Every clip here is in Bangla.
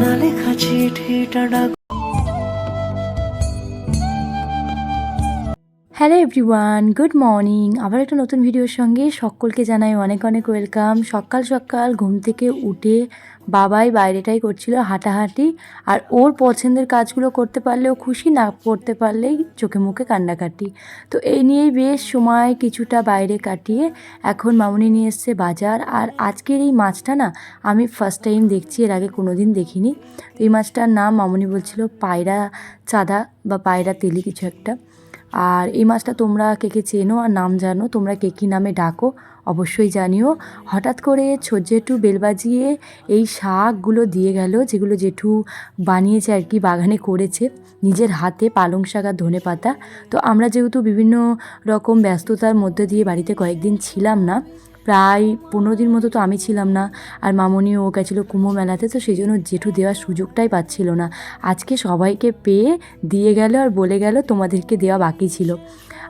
চেনা লেখা চিঠিটা ডাক হ্যালো এভরিওয়ান গুড মর্নিং আবার একটা নতুন ভিডিওর সঙ্গে সকলকে জানাই অনেক অনেক ওয়েলকাম সকাল সকাল ঘুম থেকে উঠে বাবাই বাইরেটাই করছিল হাঁটাহাঁটি, আর ওর পছন্দের কাজগুলো করতে পারলেও খুশি না করতে পারলেই চোখে মুখে কান্নাকাটি। তো এই নিয়েই বেশ সময় কিছুটা বাইরে কাটিয়ে এখন মামুনি নিয়ে এসছে বাজার, আর আজকের এই মাছটা না আমি ফার্স্ট টাইম দেখছি, এর আগে কোনো দিন দেখিনি। তো এই মাছটার নাম মামুনি বলছিল পায়রা চাঁদা বা পায়রা তেলি কিছু একটা। আর এই মাছটা তোমরা কে কে চেনো আর নাম জানো, তোমরা কে কী নামে ডাকো অবশ্যই জানিও। হঠাৎ করে জেঠু বেল বাজিয়ে এই শাকগুলো দিয়ে গেল, যেগুলো জেঠু বানিয়েছে আর কি, বাগানে করেছে। নিজের হাতে পালং শাক আর ধনে পাতা। তো আমরা যেহেতু বিভিন্ন রকম ব্যস্ততার মধ্যে দিয়ে বাড়িতে কয়েকদিন ছিলাম না প্রায় পনেরো দিন মতো তো আমি ছিলাম না, আর মামনিও ও গেছিল কুম্ভ মেলাতে, তো সেই জন্য জেঠু দেওয়ার সুযোগটাই পাচ্ছিল না। আজকে সবাইকে পেয়ে দিয়ে গেল আর বলে গেল তোমাদেরকে দেওয়া বাকি ছিল।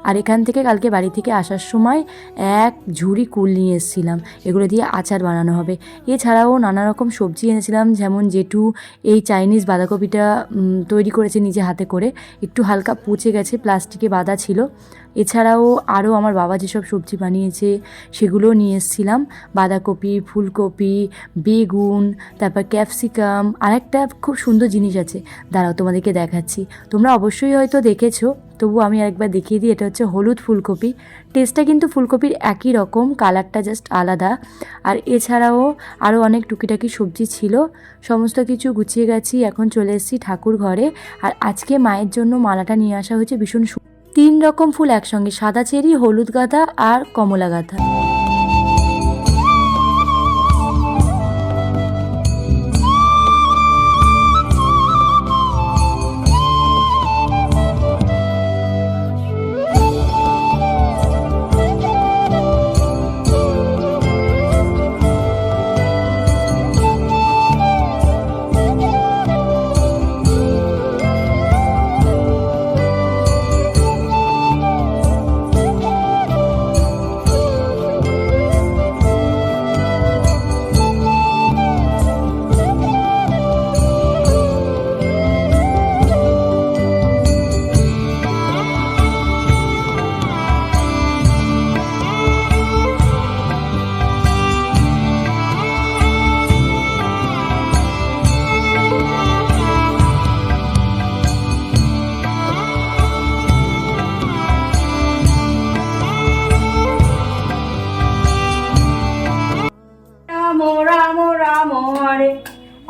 আর এখান থেকে কালকে বাড়ি থেকে আসার সময় এক ঝুড়ি কুল নিয়ে এসেছিলাম, এগুলো দিয়ে আচার বানানো হবে। এছাড়াও নানা রকম সবজি এনেছিলাম, যেমন জেঠু এই চাইনিজ বাঁধাকপিটা তৈরি করেছে নিজে হাতে করে। একটু হালকা পচে গেছে, প্লাস্টিকে বাঁধা ছিল। এছাড়াও আরও আমার বাবা যেসব সবজি বানিয়েছে সেগুলোও নিয়ে এসেছিলাম। বাঁধাকপি, ফুলকপি, বেগুন, তারপর ক্যাপসিকাম আর একটা খুব সুন্দর জিনিস আছে। দাঁড়াও, তোমাদেরকে দেখাচ্ছি। তোমরা অবশ্যই হয়তো দেখেছ, তবু আমি একবার দেখিয়ে দিই, এটা হচ্ছে হলুদ ফুলকপি। টেস্টটা কিন্তু ফুলকপির একই রকম, কালারটা জাস্ট আলাদা। আর এছাড়াও আরও অনেক টুকিটাকি সবজি ছিল, সমস্ত কিছু গুছিয়ে গেছি, এখন চলে এসেছি ঠাকুর ঘরে। আর আজকে মায়ের জন্য মালাটা নিয়ে আসা হয়েছে ভীষণ তিন রকম ফুল একসঙ্গে সাদা চেরি হলুদ গাঁদা আর কমলা গাঁদা।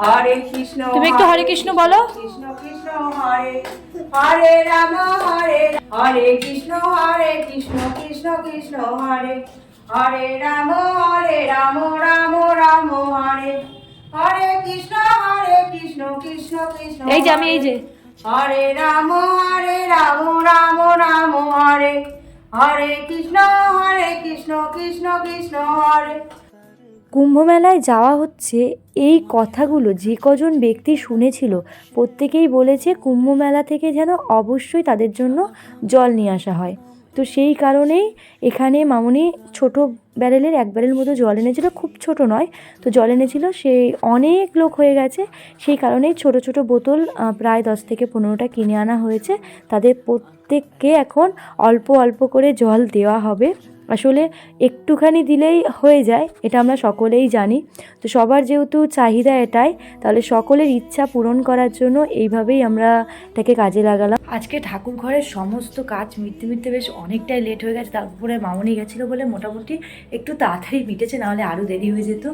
হরে কৃষ্ণ তুমি একটু হরে কৃষ্ণ বলো। কৃষ্ণ কৃষ্ণ হরে হরে রাম হরে হরে কৃষ্ণ হরে কৃষ্ণ কৃষ্ণ কৃষ্ণ হরে। হরে রাম হরে রাম রাম রাম হরে। হরে কৃষ্ণ হরে কৃষ্ণ কৃষ্ণ কৃষ্ণ এই যে আমি এই যে। হরে রাম হরে রাম রাম রাম হরে। হরে কৃষ্ণ হরে কৃষ্ণ কৃষ্ণ কৃষ্ণ হরে। কুম্ভমেলায় যাওয়া হচ্ছে, এই কথাগুলো যে কজন ব্যক্তি শুনেছিল প্রত্যেকেই বলেছে কুম্ভমেলা থেকে যেন অবশ্যই তাদের জন্য জল নিয়ে আসা হয়। তো সেই কারণেই এখানে মামনি ছোট ব্যারেলের এক ব্যারেল মতো জল এনেছিল, খুব ছোট নয়, তো জল এনেছিল সেই অনেক লোক হয়ে গেছে, সেই কারণেই ছোট ছোট বোতল প্রায় দশ থেকে পনেরোটা কিনে আনা হয়েছে, তাদের প্রত্যেককে এখন অল্প অল্প করে জল দেওয়া হবে। আসলে একটুখানি দিলেই হয়ে যায়, এটা আমরা সকলেই জানি। তো সবার যেহেতু চাহিদা এটাই, তাহলে সকলের ইচ্ছা পূরণ করার জন্য এইভাবেই আমরা এটাকে কাজে লাগালাম। আজকে ঠাকুর ঘরের সমস্ত কাজ মিটতে মিটতে বেশ অনেকটাই লেট হয়ে গেছে তারপরে মামনি গেছিল বলে মোটামুটি একটু তাড়াতাড়ি মিটেছে, নাহলে আরও দেরি হয়ে যেত।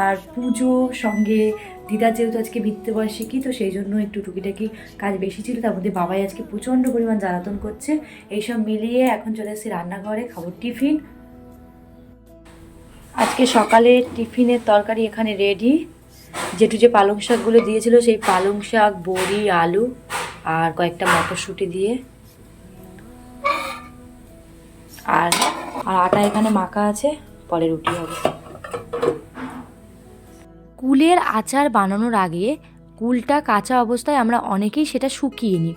আর পুজো সঙ্গে দিদার যেহেতু আজকে বৃত্তে বয়সে তো সেই জন্য একটু টুকিটাকি কাজ বেশি ছিল, তার মধ্যে বাবাই আজকে প্রচণ্ড পরিমাণ জ্বালাতন করছে। এইসব মিলিয়ে এখন চলে এসেছি রান্নাঘরে, খাব টিফিন। আজকে সকালে টিফিনের তরকারি এখানে রেডি যেটু যে পালং শাকগুলো দিয়েছিল, সেই পালং শাক, বড়ি, আলু আর কয়েকটা মটরশুঁটি দিয়ে। আর আর আটা এখানে মাখা আছে, পরে রুটি হবে। কুলের আচার বানানোর আগে কুলটা কাঁচা অবস্থায় আমরা অনেকেই সেটা শুকিয়ে নিই।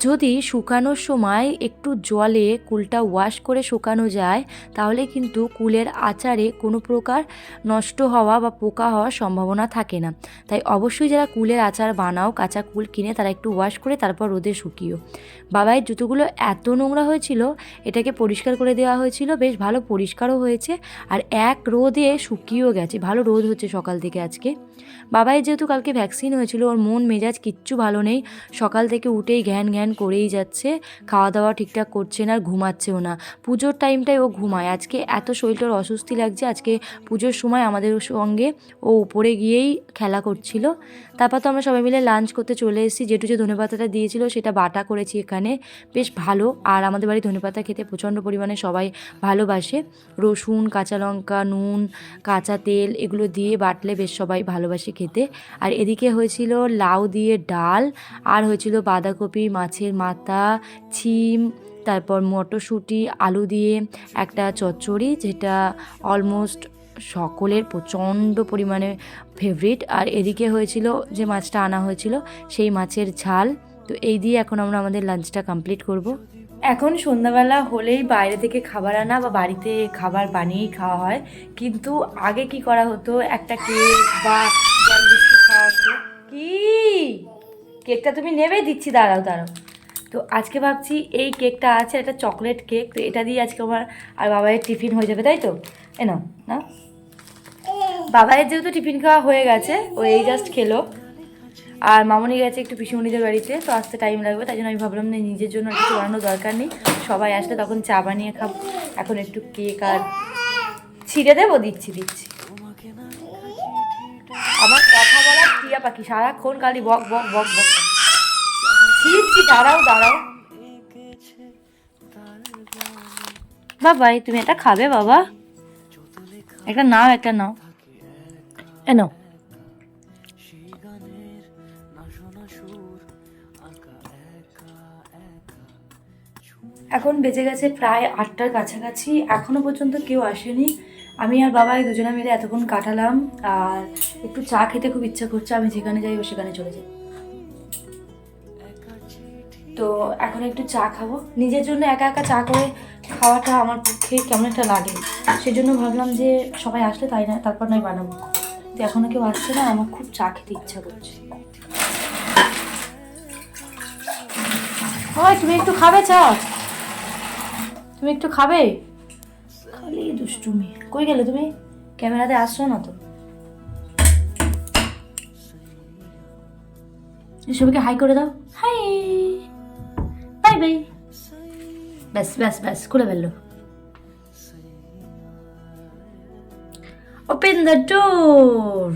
যদি শুকানোর সময় একটু জলে কুলটা ওয়াশ করে শুকানো যায়, তাহলে কিন্তু কুলের আচারে কোনো প্রকার নষ্ট হওয়া বা পোকা হওয়ার সম্ভাবনা থাকে না। তাই অবশ্যই যারা কুলের আচার বানাও, কাঁচা কুল কিনে তারা একটু ওয়াশ করে তারপর রোদে শুকিও। বাবাইয়ের জুতোগুলো এত নোংরা হয়েছিল, এটাকে পরিষ্কার করে দেওয়া হয়েছিল, বেশ ভালো পরিষ্কারও হয়েছে, আর এক রোদে শুকিয়েও গেছে, ভালো রোদ হচ্ছে সকাল থেকে আজকে। বাবাইয়ের যেহেতু কালকে ভ্যাকসিন হয়েছিল, ওর মন মেজাজ কিচ্ছু ভালো নেই। সকাল থেকে উঠেই ঘ্যান ঘ্যান করেই যাচ্ছে, খাওয়া দাওয়া ঠিকঠাক করছে না আর ঘুমাচ্ছেও না। পুজোর টাইমটায় ও ঘুমায়। আজকে এত শরীরটার অস্বস্তি লাগছে, আজকে পুজোর সময় আমাদের সঙ্গে ও উপরে গিয়েই খেলা করছিল। তারপর তো আমরা সবাই মিলে লাঞ্চ করতে চলে এসেছি। যেটু যে ধনেপাতাটা দিয়েছিল, সেটা বাটা করেছি এখানে। বেশ ভালো। আর আমাদের বাড়ি ধনেপাতা খেতে প্রচণ্ড পরিমাণে সবাই ভালোবাসে। রসুন, কাঁচা লঙ্কা, নুন, কাঁচা তেল, এগুলো দিয়ে বাটলে বেশ সবাই ভালোবাসে খেতে। আর এদিকে হয়েছিল লাউ দিয়ে ডাল, আর হয়েছিল বাঁধাকপি, মাছের মাথা, ছিম, তারপর মটরশুঁটি, আলু দিয়ে একটা চচ্চড়ি, যেটা অলমোস্ট সকলের প্রচণ্ড পরিমাণে ফেভারিট আর এদিকে হয়েছিল যে মাছটা আনা হয়েছিল, সেই মাছের ঝাল। তো এই দিয়ে এখন আমরা আমাদের লাঞ্চটা কমপ্লিট করব। এখন সন্ধ্যাবেলা হলেই বাইরে থেকে খাবার আনা বা বাড়িতে খাবার বানিয়েই খাওয়া হয়। কিন্তু আগে কি করা হতো? একটা কেক বা জল বিস্কুট খাওয়া হতো। কি? কেকটা তুমি নেবে? দিচ্ছি, দাঁড়াও দাঁড়াও। তো আজকে ভাবছি এই কেকটা আছে, একটা চকলেট কেক। তো এটা দিয়ে আজকে আমার আর বাবাইয়ের টিফিন হয়ে যাবে, তাই তো? এ না বাবাইয়ের যেহেতু টিফিন খাওয়া হয়ে গেছে, ও এই জাস্ট খেলো। আর মামনি গেছে একটু পিসিমণিদের বাড়িতে, তো আসতে টাইম লাগবে, তাই জন্য আমি ভাবলাম না নিজের জন্য কিছু বানানোর দরকার নেই। সবাই আসলে তখন চা বানিয়ে খাব। এখন একটু কেক আর ছিঁড়ে দেবো, দিচ্ছি দিচ্ছি। আমার কথা বলার টিয়া পাখি, সারাক্ষণ খালি বক বক বক বক। ছিঁড়ছি, দাঁড়াও দাঁড়াও। বাবাই তুমি এটা খাবে, বাবা? একটা নাও একটা নাও। এ নাও। এখন বেজে গেছে প্রায় আটটার কাছাকাছি। এখনও পর্যন্ত কেউ আসেনি। আমি আর বাবা এই দুজনে মিলে এতক্ষণ কাটালাম। আর একটু চা খেতে খুব ইচ্ছা করছে। আমি যেখানে যাই ও সেখানে চলে যাই। তো এখন একটু চা খাব। নিজের জন্য একা একা চা করে খাওয়াটা আমার পক্ষে কেমন একটা লাগে। সেজন্য ভাবলাম যে সবাই আসলে তাই না, তারপর নয় বানাবো। তো এখনও কেউ আসছে না, আমার খুব চা খেতে ইচ্ছা করছে। হয়, তুমি একটু খাবে চা তুমি একটু খাবে? খালি দুষ্টুমি। কই গেলে তুমি? ক্যামেরাতে আসছো না তো। সবাইকে হাই করে দাও। হাই। Bye bye. ব্যাস ব্যাস ব্যাস, খুলে ফেলল। ওপেন দ্য ডোর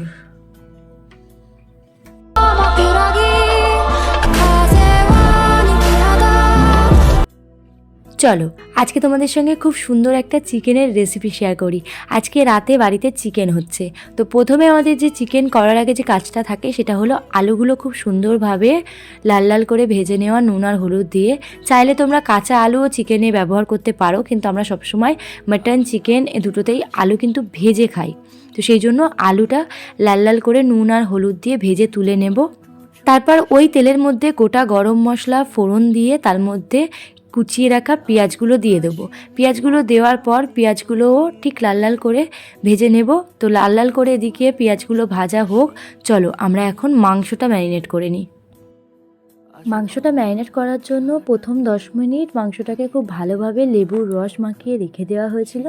চলো, আজকে তোমাদের সঙ্গে খুব সুন্দর একটা চিকেনের রেসিপি শেয়ার করি। আজকে রাতে বাড়িতে চিকেন হচ্ছে। তো প্রথমে আমাদের যে চিকেন করার আগে যে কাজটা থাকে, সেটা হলো আলুগুলো খুব সুন্দরভাবে লাল লাল করে ভেজে নেওয়া নুন আর হলুদ দিয়ে। চাইলে তোমরা কাঁচা আলুও চিকেনে ব্যবহার করতে পারো, কিন্তু আমরা সবসময় মাটন চিকেন এ দুটোতেই আলু কিন্তু ভেজে খাই। তো সেই জন্য আলুটা লাল লাল করে নুন আর হলুদ দিয়ে ভেজে তুলে নেব। তারপর ওই তেলের মধ্যে গোটা গরম মশলা, ফোড়ন দিয়ে তার মধ্যে কুচিয়ে রাখা পেঁয়াজগুলো দিয়ে দেবো। পেঁয়াজগুলো দেওয়ার পর পেঁয়াজগুলোও ঠিক লাল লাল করে ভেজে নেব। তো লাল লাল করে এদিকে পেঁয়াজগুলো ভাজা হোক, চলো আমরা এখন মাংসটা ম্যারিনেট করে নিই। মাংসটা ম্যারিনেট করার জন্য প্রথম দশ মিনিট মাংসটাকে খুব ভালোভাবে লেবুর রস মাখিয়ে রেখে দেওয়া হয়েছিল।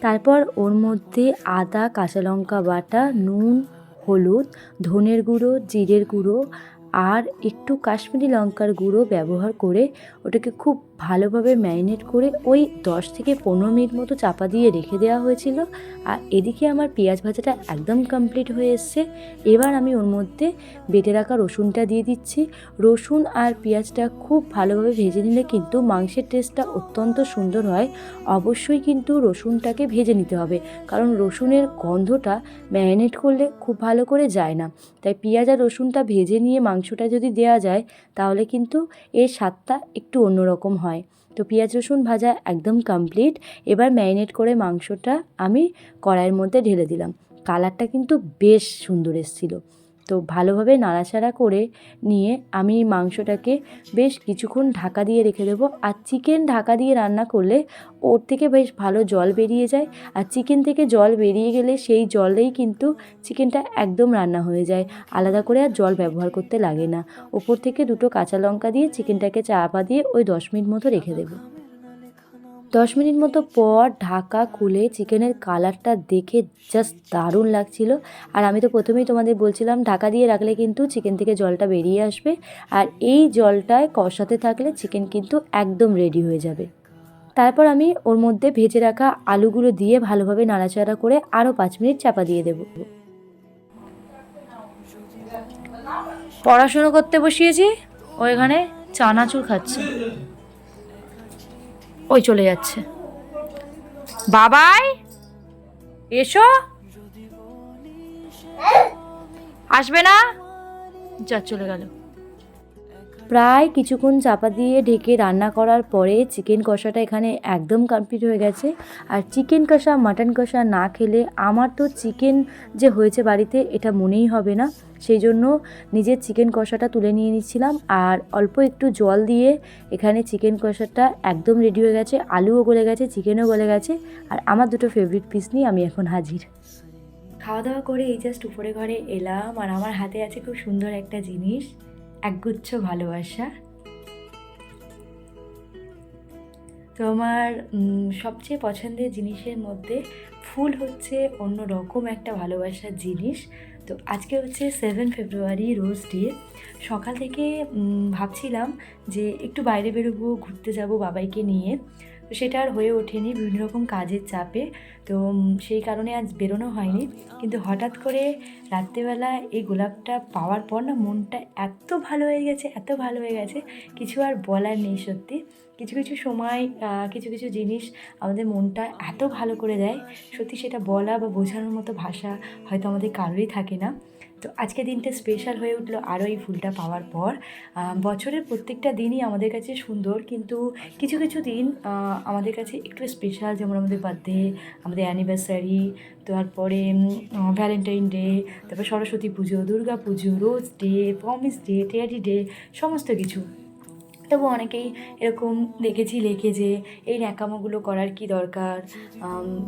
তারপর ওর মধ্যে আদা, কাঁচা লঙ্কা বাটা, নুন, হলুদ, ধনের গুঁড়ো, জিরের গুঁড়ো আর একটু কাশ্মীরি লঙ্কার গুঁড়ো ব্যবহার করে ওটাকে খুব ভালোভাবে ম্যারিনেট করে ওই দশ থেকে পনেরো মিনিট মতো চাপা দিয়ে রেখে দেওয়া হয়েছিল। আর এদিকে আমার পেঁয়াজ ভাজাটা একদম কমপ্লিট হয়ে এসছে। এবার আমি ওর মধ্যে বেটে রাখা রসুনটা দিয়ে দিচ্ছি। রসুন আর পেঁয়াজটা খুব ভালোভাবে ভেজে নিলে কিন্তু মাংসের টেস্টটা অত্যন্ত সুন্দর হয়। অবশ্যই কিন্তু রসুনটাকে ভেজে নিতে হবে। কারণ রসুনের গন্ধটা ম্যারিনেট করলে খুব ভালো করে যায় না। তাই পেঁয়াজ আর রসুনটা ভেজে নিয়ে মাংসটা যদি দেওয়া যায়, তাহলে কিন্তু এর স্বাদটা একটু অন্যরকম হয়। তো পেঁয়াজ, রসুন ভাজা একদম কমপ্লিট এবার ম্যারিনেট করে মাংসটা আমি কড়াইয়ের মধ্যে ঢেলে দিলাম। কালারটা কিন্তু বেশ সুন্দর এসেছিল। তো ভালোভাবে নাড়াচাড়া করে নিয়ে আমি মাংসটাকে বেশ কিছুক্ষণ ঢাকা দিয়ে রেখে দেবো। আর চিকেন ঢাকা দিয়ে রান্না করলে ওর থেকে বেশ ভালো জল বেরিয়ে যায়। আর চিকেন থেকে জল বেরিয়ে গেলে সেই জলেই কিন্তু চিকেনটা একদম রান্না হয়ে যায়। আলাদা করে আর জল ব্যবহার করতে লাগে না। ওপর থেকে দুটো কাঁচা লঙ্কা দিয়ে চিকেনটাকে চাপা দিয়ে ওই দশ মিনিট মতো রেখে দেবো। দশ মিনিট মতো পর ঢাকা খুলে চিকেনের কালারটা দেখে জাস্ট দারুণ লাগছিল। আর আমি তো প্রথমেই তোমাদের বলছিলাম, ঢাকা দিয়ে রাখলে কিন্তু চিকেন থেকে জলটা বেরিয়ে আসবে। আর এই জলটায় কষাতে থাকলে চিকেন কিন্তু একদম রেডি হয়ে যাবে। তারপর আমি ওর মধ্যে ভেজে রাখা আলুগুলো দিয়ে ভালোভাবে নাড়াচাড়া করে আরও পাঁচ মিনিট চাপা দিয়ে দেবো। পড়াশুনো করতে বসিয়েছি, ও এখানে চানাচুর খাচ্ছে। ওই চলে যাচ্ছে। বাবাই এসো। আসবে না? যা চলে গেল। প্রায় কিছুক্ষণ চাপা দিয়ে ঢেকে রান্না করার পরে চিকেন কষাটা এখানে একদম কমপ্লিট হয়ে গেছে। আর চিকেন কষা, মাটন কষা না খেলে আমার তো চিকেন যে হয়েছে বাড়িতে এটা মনেই হবে না। সেই জন্য নিজের চিকেন কষাটা তুলে নিয়ে নিচ্ছিলাম আর অল্প একটু জল দিয়ে এখানে চিকেন কষাটা একদম রেডি হয়ে গেছে। আলুও গলে গেছে, চিকেনও গলে গেছে আর আমার দুটো ফেভারিট পিস নিয়ে আমি এখন হাজির। খাওয়া দাওয়া করে এই জাস্ট উপরে ঘরে এলাম আর আমার হাতে আছে খুব সুন্দর একটা জিনিস। একগুচ্ছ ভালোবাসা। তোমার সবচেয়ে পছন্দের জিনিসের মধ্যে ফুল হচ্ছে অন্য রকম একটা ভালোবাসার জিনিস। তো আজকে হচ্ছে সেভেন ফেব্রুয়ারি রোজ ডে সকাল থেকে ভাবছিলাম যে একটু বাইরে বেরোবো, ঘুরতে যাব বাবাইকে নিয়ে। তো সেটা আর হয়ে ওঠেনি, বিভিন্ন রকম কাজের চাপে। তো সেই কারণে আজ বেরোনো হয়নি। কিন্তু হঠাৎ করে রাত্রেবেলা এই গোলাপটা পাওয়ার পর না মনটা এত ভালো হয়ে গেছে, এত ভালো হয়ে গেছে, কিছু আর বলার নেই সত্যি। কিছু কিছু সময় কিছু কিছু জিনিস আমাদের মনটা এত ভালো করে দেয়। সত্যি সেটা বলা বা বোঝানোর মতো ভাষা হয়তো আমাদের কারোরই থাকে না। তো আজকে দিনটা স্পেশাল হয়ে উঠল আরও এই ফুলটা পাওয়ার পর। বছরের প্রত্যেকটা দিনই আমাদের কাছে সুন্দর কিন্তু কিছু কিছু দিন আমাদের কাছে একটু স্পেশাল যেমন আমাদের বার্থডে আমাদের অ্যানিভার্সারি তারপরে ভ্যালেন্টাইন ডে তারপর Saraswati Puja, Durga Puja, rose day promise day teddy day সমস্ত কিছু। তবু অনেকেই এরকম দেখেছি, লেখে যে এই ন্যাকামোগুলো করার কি দরকার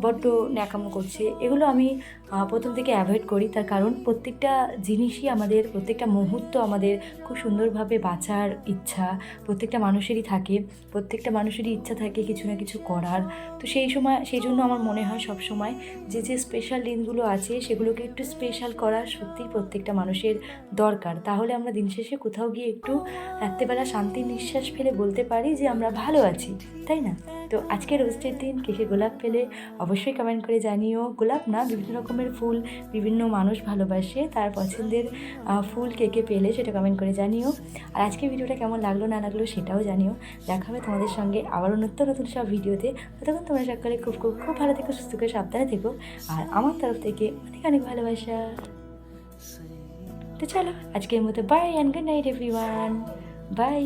বড্ড ন্যাকামো করছে। এগুলো আমি প্রথম থেকে অ্যাভয়েড করি, তার কারণ প্রত্যেকটা জিনিসই আমাদের, প্রত্যেকটা মুহূর্ত আমাদের খুব সুন্দরভাবে বাঁচার ইচ্ছা, প্রত্যেকটা মানুষেরই থাকে, প্রত্যেকটা মানুষেরই ইচ্ছা থাকে কিছু না কিছু করার। তো সেই সময়, সেই জন্য আমার মনে হয় সব সময় যে যে স্পেশাল দিনগুলো আছে, সেগুলোকে একটু স্পেশাল করা সত্যিই প্রত্যেকটা মানুষের দরকার। তাহলে আমরা দিন শেষে কোথাও গিয়ে একটু রাত্রেবেলা শান্তির নিঃশ্বাস ফেলে বলতে পারি যে, আমরা ভালো আছি, তাই না? তো আজকে রোস্টের দিন, কে কে গোলাপ পেলে অবশ্যই কমেন্ট করে জানিও। গোলাপ না, বিভিন্ন রকমের ফুল, বিভিন্ন মানুষ ভালোবাসে, তার পছন্দের ফুল কে কে পেলে সেটা কমেন্ট করে জানিও। আর আজকে ভিডিওটা কেমন লাগল, না লাগল সেটাও জানিও। দেখা হবে তোমাদের সঙ্গে আবারও নতুন নতুন সব ভিডিওতে। ততক্ষণ তোমরা সকালে খুব খুব খুব ভালো থেকো, সুস্থ করে সাবধানে থেকো। আর আমার তরফ থেকে অনেক অনেক ভালোবাসা। তো চলো, আজকের মতো bye and good night everyone bye